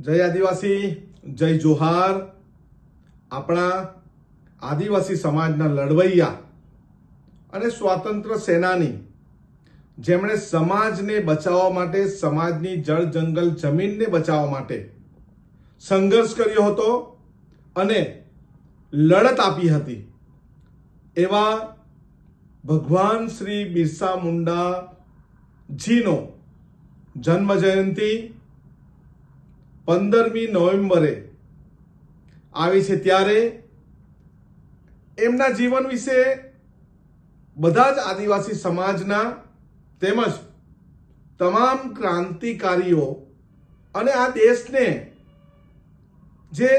જય આદિવાસી, જય જોહાર. આપણા આદિવાસી સમાજના લડવૈયા અને સ્વાતંત્ર્ય સેનાની, જેમણે સમાજને બચાવવા માટે, સમાજની જળ જંગલ જમીનને બચાવવા માટે સંઘર્ષ કર્યો હતો અને લડત આપી હતી. એવા ભગવાન શ્રી બિરસા મુંડા જીનો જન્મ જયંતિ પંદરમી નવેમ્બરે આવી છે ત્યારે એમના જીવન વિશે બધા જ આદિવાસી સમાજના તેમજ તમામ ક્રાંતિકારીઓ અને આ દેશને જે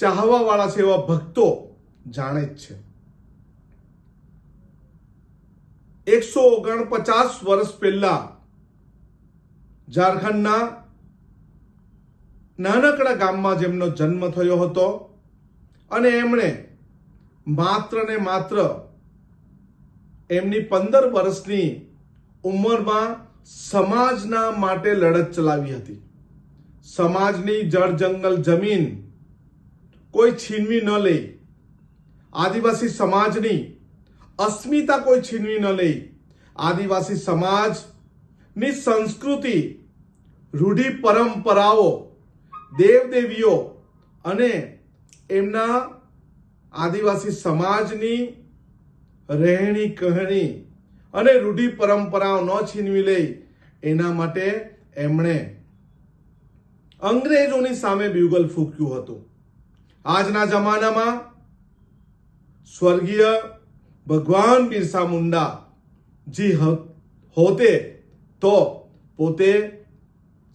ચાહવાવાળા છે એવા ભક્તો જાણે જ છે. એકસો ઓગણપચાસ વર્ષ પહેલા ઝારખંડના નાનકડા ગામમાં જેમનો જન્મ થયો હતો અને એમણે માત્ર ને માત્ર એમની પંદર વર્ષની ઉંમરમાં સમાજના માટે લડત ચલાવી હતી. સમાજની જળ જંગલ જમીન કોઈ છીનવી ન લે આદિવાસી સમાજની અસ્મિતા કોઈ છીનવી ન લે આદિવાસી સમાજની સંસ્કૃતિ રૂઢિ પરંપરાઓ દેવદેવીઓ અને એમના આદિવાસી સમાજની રહેણી કહેણી અને રૂઢિ પરંપરાઓ ન છીનવી લે એના માટે એમણે અંગ્રેજોની સામે બ્યુગલ ફૂક્યું હતું. આજના જમાનામાં સ્વર્ગીય ભગવાન બિરસા મુંડા જી હોતે તો પોતે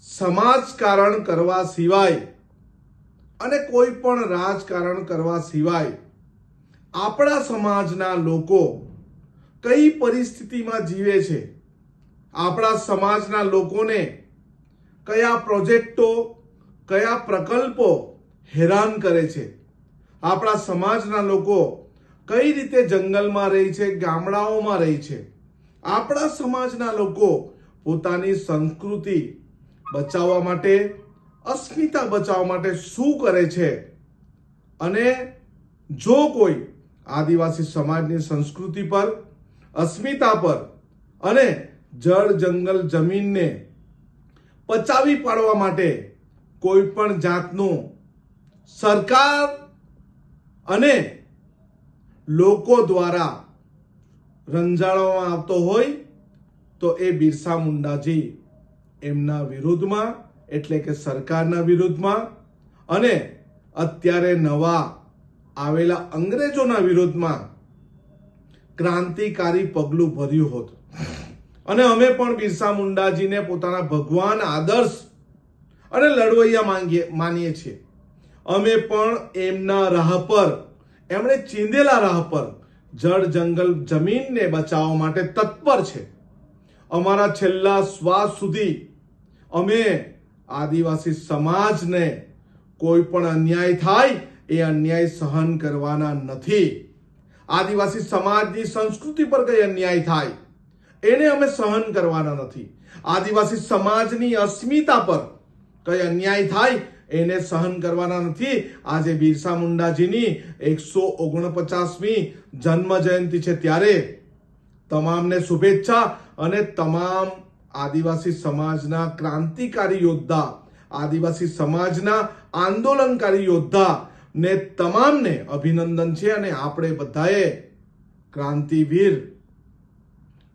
સમાજકારણ કરવા સિવાય અને કોઈ પણ રાજકારણ કરવા સિવાય આપણા સમાજના લોકો કઈ પરિસ્થિતિમાં જીવે છે? આપણા સમાજના લોકોને કયા પ્રોજેક્ટો, કયા પ્રકલ્પો હેરાન કરે છે? આપણા સમાજના લોકો કઈ રીતે જંગલમાં રહી છે, ગામડાઓમાં રહી છે? આપણા સમાજના લોકો પોતાની સંસ્કૃતિ બચાવવા માટે, અસ્મિતા બચાવવા માટે શું કરે છે? અને જો કોઈ આદિવાસી સમાજની સંસ્કૃતિ પર, અસ્મિતા પર અને જળ જંગલ જમીનને પચાવી પાડવા માટે કોઈ પણ જાતનું સરકાર અને લોકો દ્વારા રંજાડવામાં આવતો હોય, તો એ બિરસા મુંડાજી એમના વિરુદ્ધમાં, એટલે કે સરકારના વિરુદ્ધમાં, અને અત્યારે નવા આવેલા અંગ્રેજોના વિરોધમાં ક્રાંતિકારી પગલું ભર્યું હોત. અને અમે પણ બિરસા મુંડાજીને પોતાના ભગવાન આદર્શ અને લડવૈયા માંગીએ, માનીએ છીએ. અમે પણ એમના રાહ પર, એમણે ચીંધેલા રાહ પર જળ જંગલ જમીનને બચાવવા માટે તત્પર છે. અમારા છેલ્લા શ્વાસ સુધી અમે આદિવાસી સમાજને કોઈ પણ અન્યાય થાય એ અન્યાય સહન કરવાના નથી. આદિવાસી સમાજની સંસ્કૃતિ પર કઈ અન્યાય થાય, એને અમે સહન કરવાના નથી. આદિવાસી સમાજની અસ્મિતા પર કઈ અન્યાય થાય, એને સહન કરવાના નથી. આજે બિરસા મુંડાજીની એકસો ઓગણપચાસમી જન્મ જયંતિ છે ત્યારે. તમામને શુભેચ્છા અને તમામ આદિવાસી સમાજના ક્રાંતિકારી યોદ્ધા, આદિવાસી સમાજના આંદોલનકારી યોદ્ધા ને તમામને અભિનંદન છે અને આપણે બધાએ ક્રાંતિવીર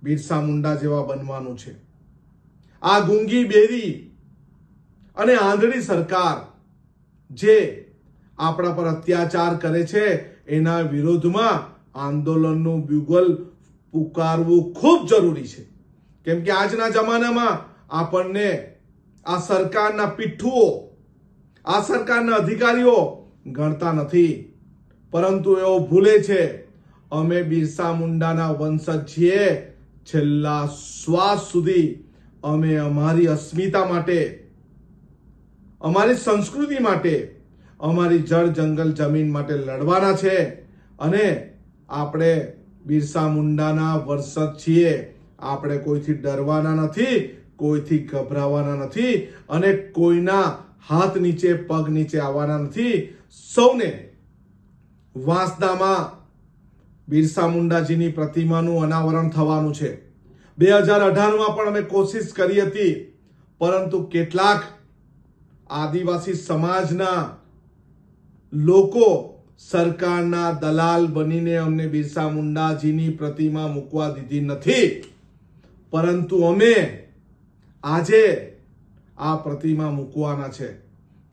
બિરસા મુંડા જેવા બનવાનું છે. આ ગુંગી બેરી અને આંધળી સરકાર જે આપણા પર અત્યાચાર કરે છે, એના વિરોધમાં આંદોલનનું બ્યુગલ પુકારવું ખૂબ જરૂરી છે. કેમ કે આજના જમાનામાં આપણને આ સરકારના પીઠુઓ, આ સરકારના અધિકારીઓ ગણતા નથી. પરંતુ એઓ ભૂલે છે, અમે બિરસા મુંડાના વંશજ છીએ છેલ્લા શ્વાસ સુધી અમે અમારી અસ્મિતા માટે, અમારી સંસ્કૃતિ માટે, અમારી જળ જંગલ જમીન માટે લડવાના છે. અને આપણે બિરસા મુંડાના વર્ષદ છીએ આપણે કોઈથી ડરવાના નથી, કોઈથી ગભરાવાના નથી અને કોઈના હાથ નીચે, પગ નીચે આવવાના નથી. સૌને વાંસદામાં બિરસા મુંડાજીની પ્રતિમાનું અનાવરણ થવાનું છે. બે હજાર અઢારમાં પણ અમે કોશિશ કરી હતી, પરંતુ કેટલાક આદિવાસી સમાજના લોકો સરકારના દલાલ બનીને અમને બિરસા મુંડાજીની પ્રતિમા મૂકવા દીધી નથી. પરંતુ અમે આજે આ પ્રતિમા મૂકવાના છે.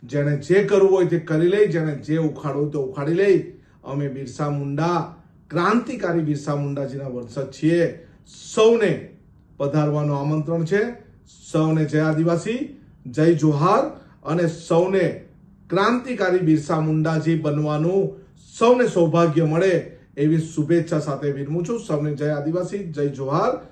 જેણે જે કરવું હોય તે કરી લઈ, જેણે જે ઉખાડવું હોય તે ઉખાડી લઈ. અમે બિરસા મુંડા, ક્રાંતિકારી બિરસા મુંડાજીના વંશજ છીએ. સૌને પધારવાનું આમંત્રણ છે. સૌને જય આદિવાસી, જય જોહાર અને સૌને ક્રાંતિકારી બિરસા મુંડાજી બનવાનું સૌને સૌભાગ્ય મળે એવી શુભેચ્છા સાથે વિરમું છું. સૌને જય આદિવાસી, જય જોહાર